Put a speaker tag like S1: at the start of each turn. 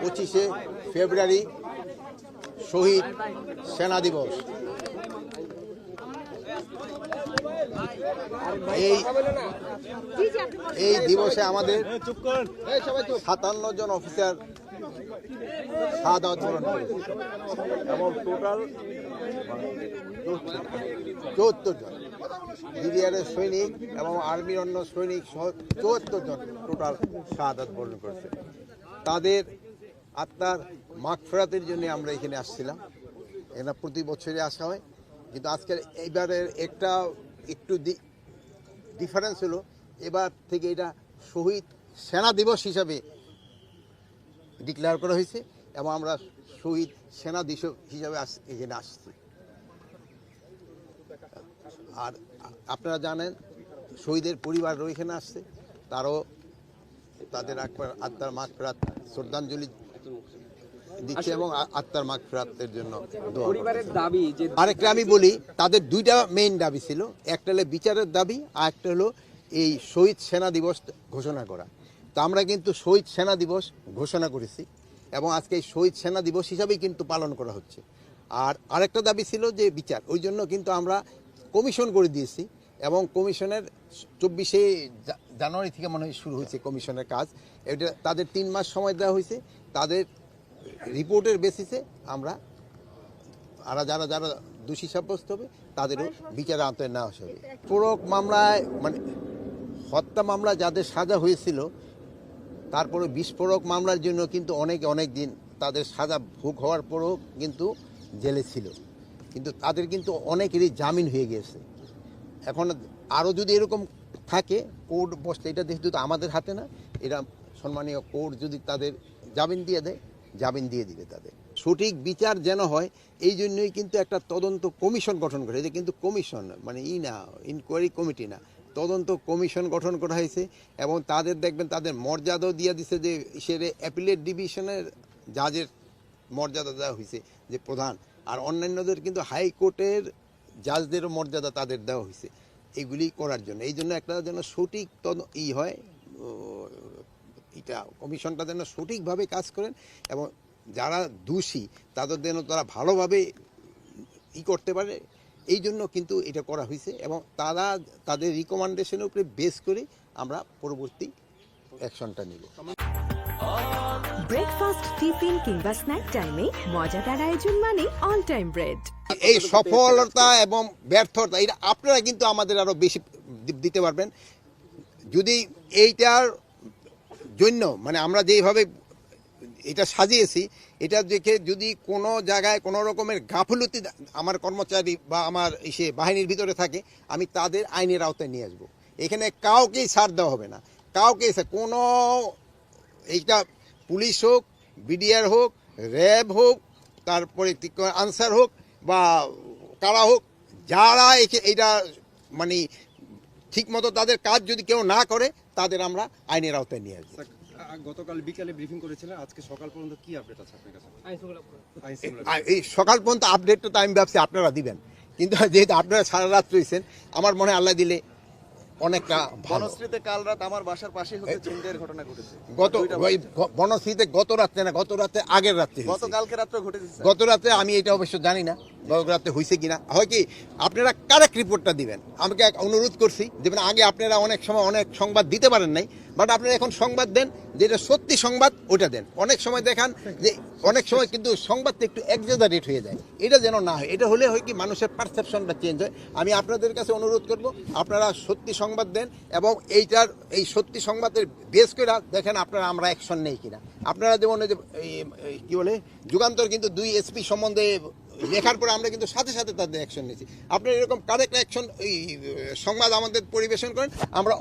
S1: পঁচিশে ফেব্রুয়ারি শহীদ সেনা দিবস। এই এই দিবসে আমাদের সাতান্ন জন অফিসার শাহাদ বরণ করেছে এবং টোটাল চুয়াত্তর জন। বিডিআরের সৈনিক এবং আর্মির অন্য সৈনিক সহ চুয়াত্তর জন টোটাল শাহাদ বরণ করেছে। তাদের আত্মার মাগ ফেরাতের জন্য আমরা এখানে আসছিলাম। এখানে প্রতি বছরই আসা হয়। কিন্তু আজকের এইবারের একটা একটু ডিফারেন্স হলো, এবার থেকে এটা শহীদ সেনা দিবস হিসাবে ডিক্লেয়ার করা হয়েছে এবং আমরা শহীদ সেনা দিবস হিসাবে এখানে আসছি। আর আপনারা জানেন, শহীদের পরিবারও এখানে আসছে। তারও তাদের আত্মার মাগ ফেরাত শ্রদ্ধাঞ্জলি দিচ্ছে এবং আত্মার মাগ ফেরাতের জন্য
S2: পরিবারের দাবি যে
S1: আরেকটা আমি বলি তাদের দুইটা মেইন দাবি ছিল। একটা হলো বিচারের দাবি আর একটা হলো এই শহীদ সেনা দিবস ঘোষণা করা। তো আমরা কিন্তু শহীদ সেনা দিবস ঘোষণা করেছি এবং আজকে এই শহীদ সেনা দিবস হিসাবেই কিন্তু পালন করা হচ্ছে। আর আরেকটা দাবি ছিল যে বিচার ওই জন্য কিন্তু আমরা কমিশন করে দিয়েছি এবং কমিশনের চব্বিশে জানুয়ারি থেকে মনে হয় শুরু হয়েছে কমিশনের কাজ। এটা তাদের তিন মাস সময় দেওয়া হয়েছে। তাদের রিপোর্টের বেসিসে আমরা, আর যারা যারা দোষী সাব্যস্ত হবে, তাদেরও বিচারে আওতায় নেওয়া হবে। পূরক মামলায় মানে হত্যা মামলা যাদের সাজা হয়েছিল তারপরে বিস্ফোরক মামলার জন্য কিন্তু অনেক অনেক দিন তাদের সাজা ভোগ হওয়ার পরও কিন্তু জেলে ছিল। কিন্তু তাদের কিন্তু অনেকেরই জামিন হয়ে গিয়েছে এখন আরও যদি এরকম থাকে, কোর্ট বসতে এটা যেহেতু আমাদের হাতে না, এরা সম্মানীয় কোর্ট যদি তাদের জামিন দিয়ে দেয়, জামিন দিয়ে দিবে তাদের। সঠিক বিচার যেন হয়, এই জন্যই কিন্তু একটা তদন্ত কমিশন গঠন করে এটা কিন্তু কমিশন মানে ই না ইনকোয়ারি কমিটি না। তদন্ত কমিশন গঠন করা হয়েছে এবং তাদের দেখবেন তাদের মর্যাদাও দিয়ে দিছে যে সেরে অ্যাপিলেট ডিভিশনের জাজের মর্যাদা দেওয়া হয়েছে, যে প্রধান। আর অন্যান্যদের কিন্তু হাইকোর্টের জাজদেরও মর্যাদা তাদের দেওয়া হয়েছে। এগুলি করার জন্য। এই জন্য একটা যেন সঠিক তদ, ই হয় এটা কমিশনটা যেন সঠিকভাবে কাজ করেন এবং যারা দোষী তাদের যেন তারা ভালোভাবে ই করতে পারে। এই জন্য কিন্তু এটা করা হয়েছে এবং তারা তাদের রিকমেন্ডেশনের উপরে বেস করে আমরা পরবর্তী অ্যাকশনটা নিব।
S3: ব্রেকফাস্ট টিফিন কিংবা স্ন্যাক টাইমে মজাদার আয়োজন মানে অল টাইম ব্রেড
S1: এই সফলতা এবং ব্যর্থতা এটা আপনারা কিন্তু আমাদের আরও বেশি দিতে পারবেন। যদি এইটার জন্য মানে আমরা যেইভাবে এটা সাজিয়েছি, এটা দেখে যদি কোনো জায়গায় কোনো রকমের গাফলতি আমার কর্মচারী বা আমার সে বাহিনীর ভিতরে থাকে, আমি তাদের আইনের আওতায় নিয়ে আসব। এখানে কাউকেই ছাড় দেওয়া হবে না। কাউকে কোনো এইটা পুলিশ হোক, বিডিআর হোক, র্যাব হোক, তারপরে আনসার হোক বা কারা হোক, যারা এইটা মানে ঠিকমতো তাদের কাজ যদি কেউ না করে তাদের আমরা আইনের আওতায় নিয়ে আসব।
S4: গতকাল বিকালে ব্রিফিং করেছিলেন আজকে সকাল পর্যন্ত কি আপডেট আছে আপনার কাছে? আইন শৃঙ্খলা
S1: আর এই সকাল পর্যন্ত আপডেটটা তো আমি ভাবছি আপনারা দিবেন। কিন্তু যেহেতু আপনারা সারা রাত রয়েছেন আমার মনে হয় আল্লাহ দিলে অনেকটা
S5: বনশ্রীতে কাল রাত আমার বাসার পাশে হচ্ছে ছিনতাইয়ের ঘটনা ঘটেছে।
S1: গত ওই বনশ্রীতে গত রাত্রে না গত রাতে আগের রাতে গত
S5: কালকে রাত্রে ঘটেছে
S1: গত রাতে আমি এটা অবশ্য জানি না গত রাতে হয়েছে কিনা। হয় কি আপনারা কারেক্ট রিপোর্টটা দিবেন। আমাকে এক অনুরোধ করছি দেবেন আগে আপনারা অনেক সময় অনেক সংবাদ দিতে পারেন নাই বাট আপনারা এখন সংবাদ দেন যেটা সত্যি সংবাদ ওটা দেন। অনেক সময় দেখান যে অনেক সময় কিন্তু সংবাদটা একটু এক্সাজারেট হয়ে যায়। এটা যেন না হয়। এটা হলে হয় কি মানুষের পারসেপশনটা চেঞ্জ হয়। আমি আপনাদের কাছে অনুরোধ করব আপনারা সত্যি সংবাদ দেন এবং এইটার এই সত্যি সংবাদের বেস করে দেখেন আপনারা আমরা অ্যাকশন নেই কিনা। আপনারা যেমন যে এই, বলে যুগান্তর কিন্তু দুই এসপি সম্বন্ধে লেখার পরে আমরা কিন্তু সাথে সাথে তাদের অ্যাকশন নিয়েছি। আপনারা এরকম কারেক্ট অ্যাকশন সংবাদ আমাদের পরিবেশন করেন আমরা